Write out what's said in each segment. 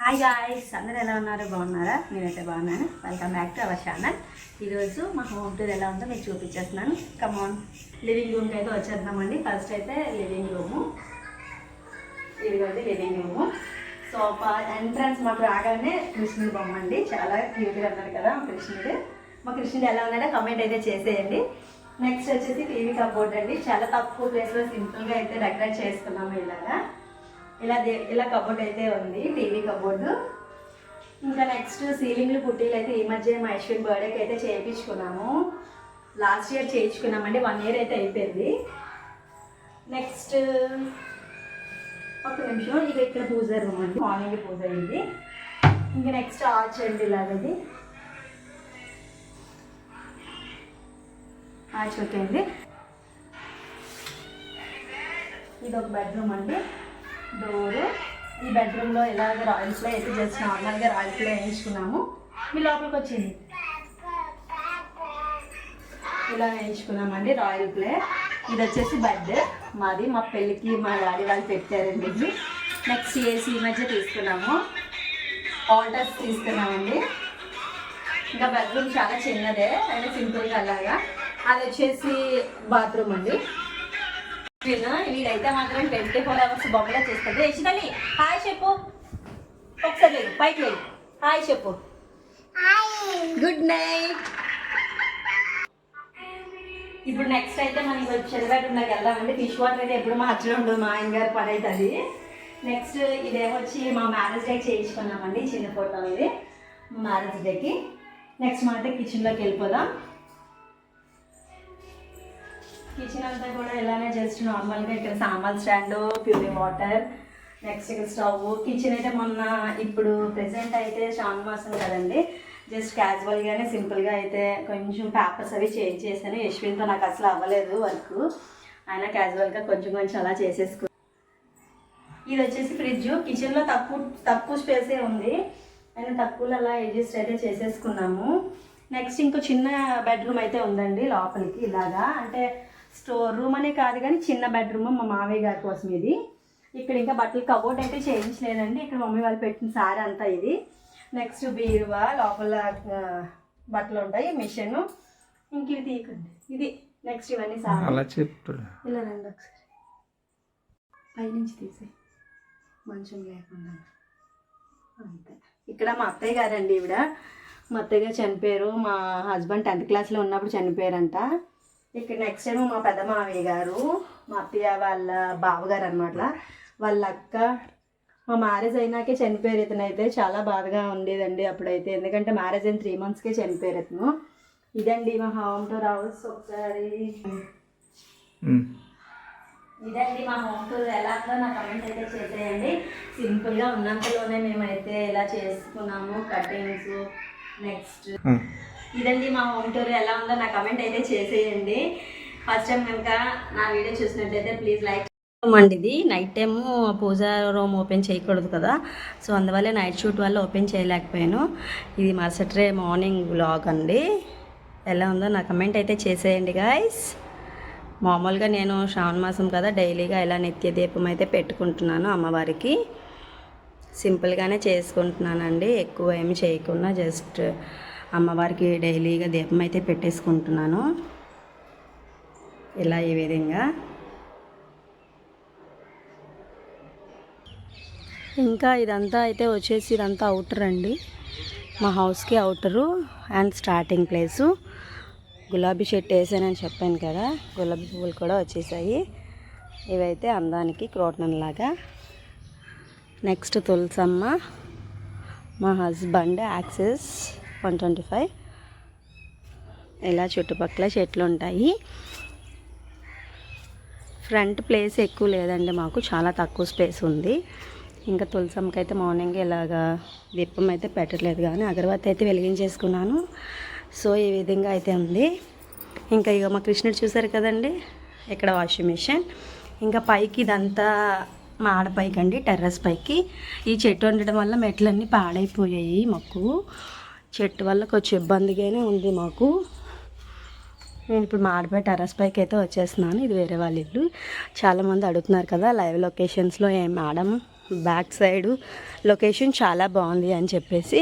Hi guys అందరూ ఎలా ఉన్నారు? బాగున్నారా? నేనైతే బాగున్నాను. Welcome back to our channel ఈరోజు మా హోమ్ టూర్ ఎలా ఉందో మీకు చూపించేస్తున్నాను. కమాన్ లివింగ్ రూమ్కి అయితే వచ్చేద్దామండి. ఫస్ట్ అయితే లివింగ్ రూము ఇదిగోండి లివింగ్ రూము సోఫా ఎంట్రన్స్ మాకు రాగానే కృష్ణుడు బొమ్మ అండి. చాలా క్యూట్గా ఉన్నారు కదా కృష్ణుడు. మా కృష్ణుడు ఎలా ఉన్నాడో కమెంట్ అయితే చేసేయండి. నెక్స్ట్ వచ్చేసి టీవీ కబోర్డ్ అండి. చాలా తక్కువ ప్లేస్లో సింపుల్గా అయితే డెకరేట్ చేసుకున్నాము ఇలాగా. ఇలా ఇలా కబోర్డ్ అయితే ఉంది టీవీ కబోర్డు ఇంకా నెక్స్ట్ సీలింగ్లు పుట్టీలు అయితే ఈ మధ్య మా ఐశ్వర్య బర్త్డేకి అయితే చేయించుకున్నాము. లాస్ట్ ఇయర్ చేయించుకున్నామండి వన్ ఇయర్ అయితే అయిపోయింది. నెక్స్ట్ ఒక నిమిషం ఇది ఇక్కడ పూజ రూమ్ అండి. మార్నింగ్ పూజ అయింది. ఇంకా నెక్స్ట్ ఆర్చ్ అండి ఇలాగది. ఆర్చ్ ఓకే అండి. ఇది ఒక బెడ్రూమ్ అండి. డోరు. ఈ బెడ్రూమ్లో ఇలాగ ప్లే అయితే జస్ట్ నార్మల్గా ప్లే వేయించుకున్నాము. మీ లోపలికి వచ్చింది. ఇలా వేయించుకున్నామండి రాయల్ ప్లే. ఇది వచ్చేసి బెడ్. మాది మా పెళ్ళికి మా డాడీ వాళ్ళు పెట్టారండి ఇది. నెక్స్ట్ ఏసీ మధ్య తీసుకున్నాము. ఆల్టర్స్ తీసుకున్నామండి. ఇంకా బెడ్రూమ్ చాలా చిన్నదే అయినా సింపుల్గా అలాగా. అది వచ్చేసి బాత్రూమ్ అండి. వీడైతే మాత్రం ట్వంటీ ఫోర్ అవర్స్ బొమ్మలో చేస్తుంది యశితని హాయ్ చెప్పు. ఒకసారి లేదు పైకి లేదు హాయ్ చెప్పు. గుడ్ నైట్ ఇప్పుడు నెక్స్ట్ అయితే మనం ఇప్పుడు చెరుగట్టులోకి వెళ్దామండి. ఫిష్ వాటర్ అయితే ఎప్పుడు మా అచ్చలో ఉండదు మా ఆయన గారు పని అవుతుంది నెక్స్ట్ ఇదేమొచ్చి మా మ్యారేజ్ డే చేయించుకున్నామండి చిన్న ఫోటో ఇది. మ్యారేజ్ డేకి నెక్స్ట్ మనం అయితే కిచెన్లోకి వెళ్ళిపోదాం. కిచెన్ అంతా కూడా ఇలానే జస్ట్ నార్మల్గా ఇక్కడ సాంబార్ స్టాండ్ ప్యూరీ వాటర్ నెక్స్ట్ ఇక్కడ స్టవ్ కిచెన్ అయితే మొన్న ఇప్పుడు ప్రెసెంట్ అయితే శ్రావణ మాసం కదండి. జస్ట్ క్యాజువల్గానే సింపుల్గా అయితే కొంచెం పేపర్స్ అవి చేంజ్ చేశాను. యశ్విన్తో నాకు అసలు అవ్వలేదు వర్క్ అయినా క్యాజువల్గా కొంచెం కొంచెం అలా చేసేసుకు ఇది వచ్చేసి ఫ్రిడ్జ్ కిచెన్లో తక్కువ తక్కువ స్పేసే ఉంది. అయినా తక్కువలో అలా అడ్జస్ట్ అయితే చేసేసుకున్నాము. నెక్స్ట్ ఇంకో చిన్న బెడ్రూమ్ అయితే ఉందండి లోపలికి ఇలాగా. అంటే స్టోర్ రూమ్ అనే కాదు కానీ చిన్న బెడ్రూమ్ మా మావయ్య గారి కోసం ఇది. ఇక్కడ ఇంకా బట్టలు కబోర్డ్ అయితే చేయించలేదండి. ఇక్కడ మమ్మీ వాళ్ళు పెట్టిన సారీ అంతా ఇది. నెక్స్ట్ బీరువా లోపల బట్టలు ఉంటాయి మిషన్ ఇంక ఇవి తీయకండి. ఇది. నెక్స్ట్ ఇవన్నీ సారీ. అలా ఇలా రండి ఒకసారి. పైనుంచి తీసే మంచం లేకుండా. అంతే. ఇక్కడ మా అత్తయ్య గారండి ఈవిడ. మా అత్తయ్య గారు చనిపోయారు. మా హస్బెండ్ టెన్త్ క్లాస్లో ఉన్నప్పుడు చనిపోయారంట. ఇక్కడ నెక్స్ట్ టైం మా పెద్ద మావయ్య గారు మా అత్తయ్య వాళ్ళ బావగారు అనమాట వాళ్ళ అక్క మా మ్యారేజ్ అయినాకే చనిపోయారు ఇతను అయితే. చాలా బాధగా ఉండేదండి అప్పుడైతే. ఎందుకంటే మ్యారేజ్ అయిన త్రీ మంత్స్కే చనిపోయారు ఇతను. ఇదండి మా హోమ్ టూర్ హౌస్ ఒకసారి. ఇదండి మా హోమ్ టూర్ ఎలా ఉందో నా కమెంట్ అయితే చేసేయండి. సింపుల్గా ఉన్నంతలోనే మేమైతే ఇలా చేసుకున్నాము కటింగ్స్ నెక్స్ట్ ఇదండి మా హోమ్ టూర్ ఎలా ఉందో నా కమెంట్ అయితే చేసేయండి. ఫస్ట్ టైం కనుక నా వీడియో చూసినట్లయితే ప్లీజ్ లైక్ అండి ఇది night time puja room open చేయకూడదు కదా. సో అందువల్ల నైట్ షూట్ వల్ల ఓపెన్ చేయలేకపోయాను. ఇది మరుసటి రే మార్నింగ్ బ్లాగ్ అండి. ఎలా ఉందో నా కమెంట్ అయితే చేసేయండి గాయస్ మామూలుగా నేను శ్రావణ మాసం కదా డైలీగా ఇలా నిత్య దీపం అయితే పెట్టుకుంటున్నాను అమ్మవారికి. సింపుల్గానే చేసుకుంటున్నానండి. ఎక్కువ ఏమి చేయకుండా జస్ట్ అమ్మవారికి డైలీగా దీపం అయితే పెట్టేసుకుంటున్నాను. ఇలా ఈ విధంగా. ఇంకా ఇదంతా అయితే వచ్చేసి ఇదంతా అవుటర్ అండి. మా హౌస్కి అవుటరు అండ్ స్టార్టింగ్ ప్లేసు గులాబీ చెట్టు వేసానని చెప్పాను కదా గులాబీ పువ్వులు కూడా వచ్చేసాయి. ఇవైతే అందానికి క్రోటన్ లాగా. నెక్స్ట్ తులసమ్మ మా husband access one twenty five. ఇలా చుట్టుపక్కల చెట్లు ఉంటాయి. ఫ్రంట్ ప్లేస్ ఎక్కువ లేదండి మాకు చాలా తక్కువ స్పేస్ ఉంది. ఇంకా తులసమ్మకి అయితే మార్నింగ్ ఇలాగా దీపం అయితే పెట్టట్లేదు కానీ అగరబత్తి అయితే వెలిగించేసుకున్నాను. సో ఈ విధంగా అయితే ఉంది. ఇంకా ఇక మా కృష్ణుడు చూసారు కదండి ఇక్కడ వాషింగ్ మిషన్. ఇంకా పైకి ఇదంతా మా పైకి అండి టెర్రస్ పైకి. ఈ చెట్టు ఉండడం వల్ల మెట్లన్నీ పాడైపోయాయి మాకు. చెట్టు వల్ల కొంచెం ఇబ్బందిగానే ఉంది మాకు. నేను ఇప్పుడు మాడపేట అరస్ పైకి అయితే వచ్చేస్తున్నాను. ఇది వేరే వాళ్ళ ఇల్లు. చాలామంది అడుగుతున్నారు కదా లైవ్ లొకేషన్స్లో ఏం మేడం బ్యాక్ సైడ్ లొకేషన్ చాలా బాగుంది అని చెప్పేసి.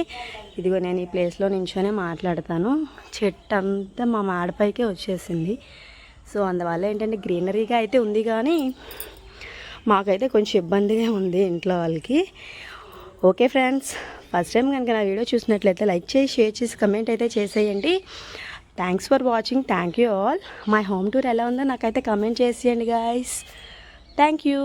ఇదిగో నేను ఈ ప్లేస్లో నించోనే మాట్లాడతాను. చెట్టు అంతా మా మాడపైకే వచ్చేసింది. సో అందువల్ల ఏంటంటే గ్రీనరీగా అయితే ఉంది కానీ మాకైతే కొంచెం ఇబ్బందిగా ఉంది ఇంట్లో వాళ్ళకి. ఓకే ఫ్రెండ్స్ ఫస్ట్ టైం కనుక నా వీడియో చూసినట్లయితే లైక్ చేసి షేర్ చేసి కమెంట్ అయితే చేసేయండి. Thanks for watching thank you all my home tour ఎలా ఉందో నాకైతే కమెంట్ చేసేయండి గాయస్ థ్యాంక్ యూ